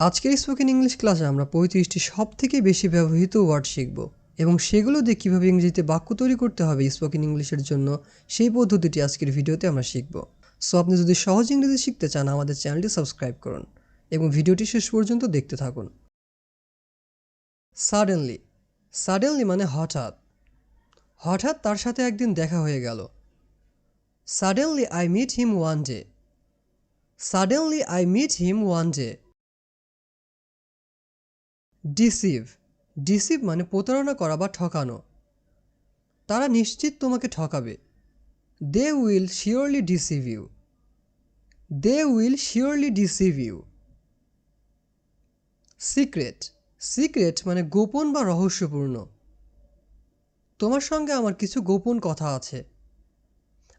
আজকের spoken English ক্লাসে আমরা পঁয়ত্রিশটি সব থেকে বেশি ব্যবহৃত ওয়ার্ড শিখব এবং সেগুলো দিয়ে কীভাবে ইংরেজিতে বাক্য তৈরি করতে হবে স্পোকেন ইংলিশের জন্য সেই পদ্ধতিটি আজকের ভিডিওতে আমরা শিখব। সো আপনি যদি সহজ ইংরেজি শিখতে চান, আমাদের চ্যানেলটি সাবস্ক্রাইব করুন এবং ভিডিওটি শেষ পর্যন্ত দেখতে থাকুন। সাডেনলি সাডেনলি মানে হঠাৎ। হঠাৎ তার সাথে একদিন দেখা হয়ে গেল। Suddenly I meet him one day suddenly I meet him one day deceive deceive মানে প্রতারণা করা বা ঠকানো। তারা নিশ্চিত তোমাকে ঠকাবে। They will surely deceive you they will surely deceive you secret secret মানে গোপন বা রহস্যপূর্ণ। তোমার সঙ্গে আমার কিছু গোপন কথা আছে।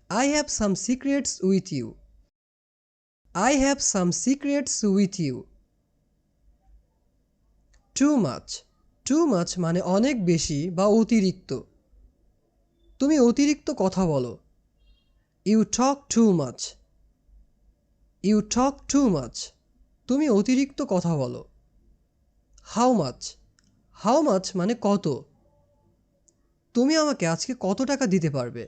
I have some secrets with you I have some secrets with you too much too much মানে অনেক বেশি বা অতিরিক্ত। তুমি অতিরিক্ত কথা বলো। You talk too much you talk too much তুমি অতিরিক্ত কথা বলো। হাউ মাচ হাউ মাচ মানে কত? তুমি আমাকে আজকে কত টাকা দিতে পারবে?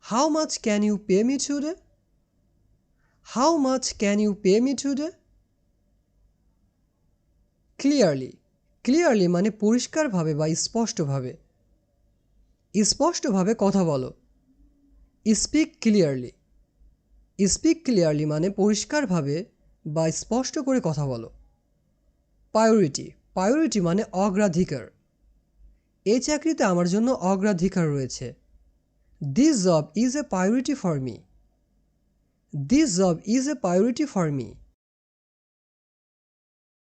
How much can you pay me today how much can you pay me today clearly clearly মানে পরিষ্কারভাবে বা স্পষ্টভাবে। স্পষ্টভাবে কথা বলো। স্পিক ক্লিয়ারলি স্পিক ক্লিয়ারলি মানে পরিষ্কারভাবে বা স্পষ্ট করে কথা বলো। প্রায়োরিটি প্রায়োরিটি মানে অগ্রাধিকার। এই চাকরিতে আমার জন্য অগ্রাধিকার রয়েছে। This job is a priority for me this job is a priority for me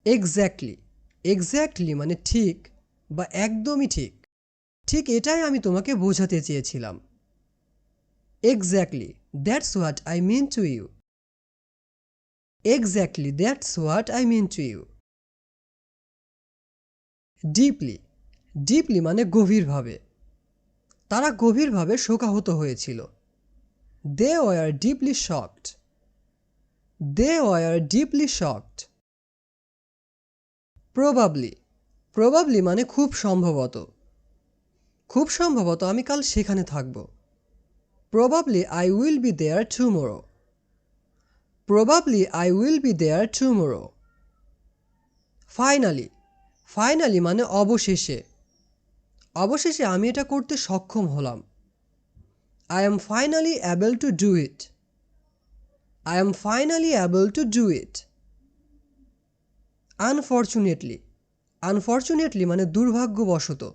exactly exactly মানে ঠিক বা একদমই ঠিক। ঠিক এটাই আমি তোমাকে বোঝাতে চেয়েছিলাম। Exactly that's what I mean to you exactly that's what I mean to you deeply deeply মানে গভীরভাবে। তারা গভীরভাবে শোকাহত হয়েছিল। They were deeply shocked they were deeply shocked probably probably মানে খুব সম্ভবত। খুব সম্ভবত আমি কাল সেখানে থাকব। Probably I will be there tomorrow probably I will be there tomorrow finally finally মানে অবশেষে। অবশেষে আমি এটা করতে সক্ষম হলাম। I am finally able to do it I am finally able to do it unfortunately unfortunately মানে দুর্ভাগ্যবশত।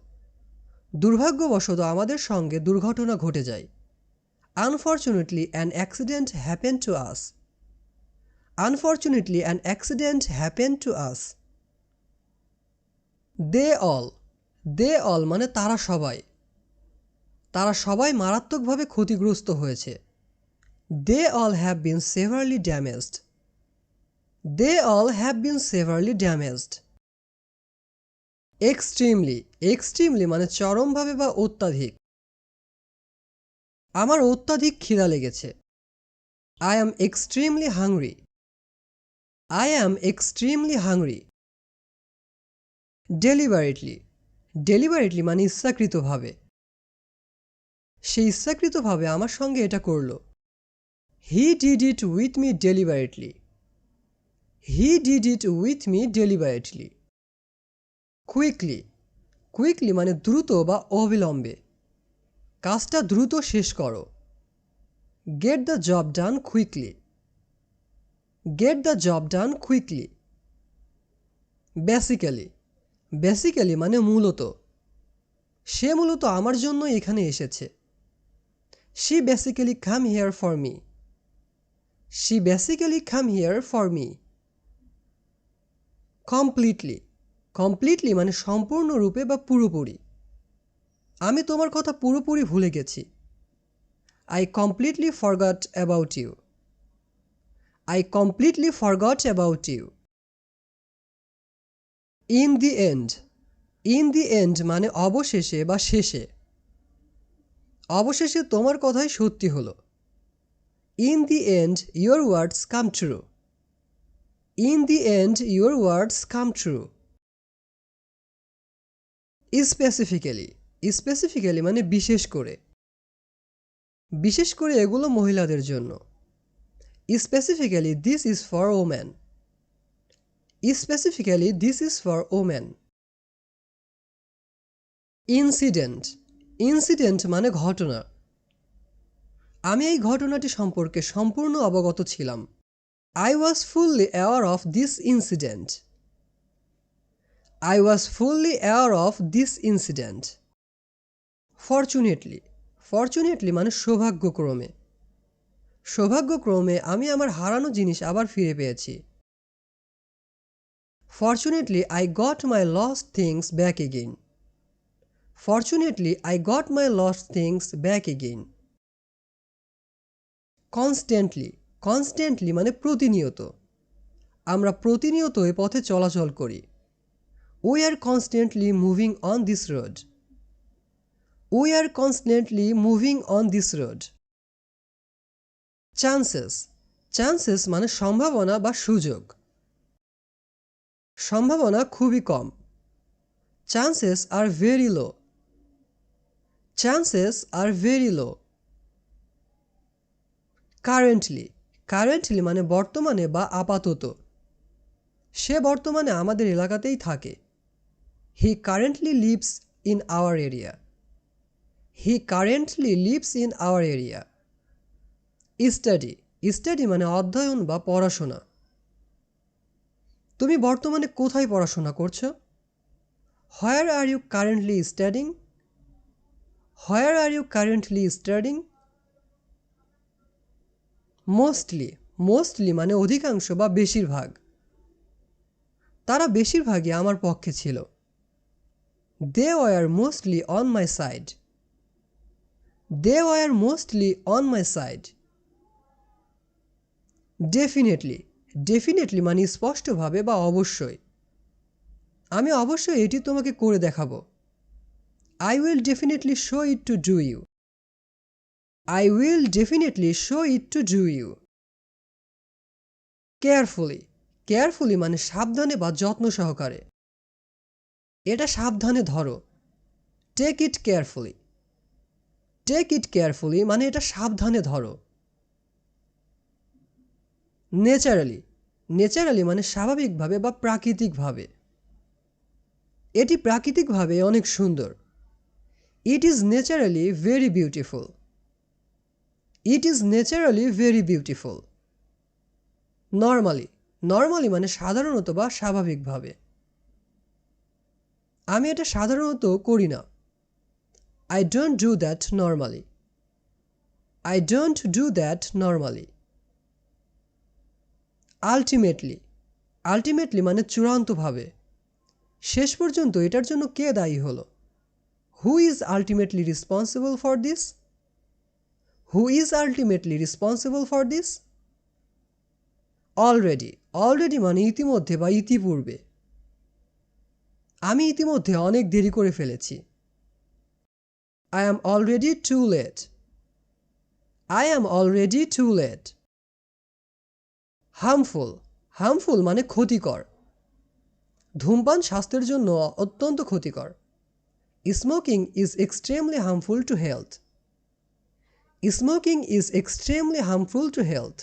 দুর্ভাগ্যবশত আমাদের সঙ্গে দুর্ঘটনা ঘটে যায়। Unfortunately an accident happen to us unfortunately an accident happen to us they all they all মানে তারা সবাই। তারা সবাই মারাত্মকভাবে ক্ষতিগ্রস্ত হয়েছে। They all have been severely damaged they all have been severely damaged extremely extremely মানে চরমভাবে বা অত্যাধিক। আমার অত্যাধিক খিদা লেগেছে। I am extremely hungry I am extremely hungry deliberately deliberately মানে ইচ্ছাকৃতভাবে। সে ইচ্ছাকৃতভাবে আমার সঙ্গে এটা করল। He did it with me deliberately he did it with me deliberately quickly quickly মানে দ্রুত বা অবিলম্বে। কাজটা দ্রুত শেষ করো। Get the job done quickly get the job done quickly basically basically মানে মূলত। সে মূলত আমার জন্য এখানে এসেছে। She basically come here for me she basically come here for me completely completely মানে সম্পূর্ণরূপে বা পুরোপুরি। আমি তোমার কথা পুরোপুরি ভুলে গেছি। I completely forgot about you I completely forgot about you in the end in the end মানে অবশেষে বা শেষে। অবশেষে তোমার কথাই সত্যি হলো। In the end your words come true in the end your words come true specifically specifically মানে বিশেষ করে। বিশেষ করে এগুলো মহিলাদের জন্য। Specifically this is for woman specifically this is for woman incident incident মানে ঘটনা। আমি এই ঘটনাটি সম্পর্কে সম্পূর্ণ অবগত ছিলাম। I was fully aware of this incident I was fully aware of this incident fortunately fortunately মানে সৌভাগ্যক্রমে। সৌভাগ্যক্রমে আমি আমার হারানো জিনিস আবার ফিরে পেয়েছি। Fortunately I got my lost things back again fortunately I got my lost things back again constantly constantly মানে প্রতিনিয়ত। আমরা প্রতিনিয়ত এ পথে চলাচল করি। We are constantly moving on this road we are constantly moving on this road chances chances মানে সম্ভাবনা বা সুযোগ। সম্ভাবনা খুবই কম। Chances are very low chances are very low currently currently মানে বর্তমানে বা আপাতত। সে বর্তমানে আমাদের এলাকাতেই থাকে। He currently lives in our area he currently lives in our area study study মানে অধ্যয়ন বা পড়াশোনা। তুমি বর্তমানে কোথায় পড়াশোনা করছ? Where are you currently studying where are you currently studying mostly mostly মানে অধিকাংশ বা বেশিরভাগ। তারা বেশিরভাগই আমার পক্ষে ছিল। They were mostly on my side they were mostly on my side definitely definitely মানে স্পষ্টভাবে বা অবশ্যই। আমি অবশ্যই এটি তোমাকে করে দেখাবো। I will definitely show it to do you I will definitely show it to do you carefully carefully মানে সাবধানে বা যত্ন সহকারে। এটা সাবধানে ধরো। Take it carefully take it carefully মানে এটা সাবধানে ধরো। নেচারালি নেচারালি মানে স্বাভাবিকভাবে বা প্রাকৃতিকভাবে। এটি প্রাকৃতিকভাবে অনেক সুন্দর। It is naturally very beautiful it is naturally very beautiful normally normally মানে সাধারণত বা স্বাভাবিকভাবে। আমি এটা সাধারণত করি না। I don't do that normally I don't do that normally ultimately ultimately মানে চূড়ান্তভাবে। শেষ পর্যন্ত এটার জন্য কে দায়ী হলো? Who is ultimately responsible for this who is ultimately responsible for this already already মানে ইতিমধ্যে বা ইতিপূর্বে। আমি ইতিমধ্যে অনেক দেরি করে ফেলেছি। I am already too late I am already too late harmful harmful মানে ক্ষতিকর। ধূমপান স্বাস্থ্যের জন্য অত্যন্ত ক্ষতিকর। Smoking is extremely harmful to health smoking is extremely harmful to health.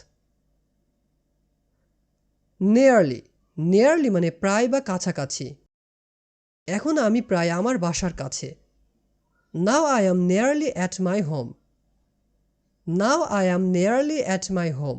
Nearly nearly মানে প্রায় বা কাছাকাছি। এখন আমি প্রায় আমার বাসার কাছে। Now I am nearly at my home now I am nearly at my home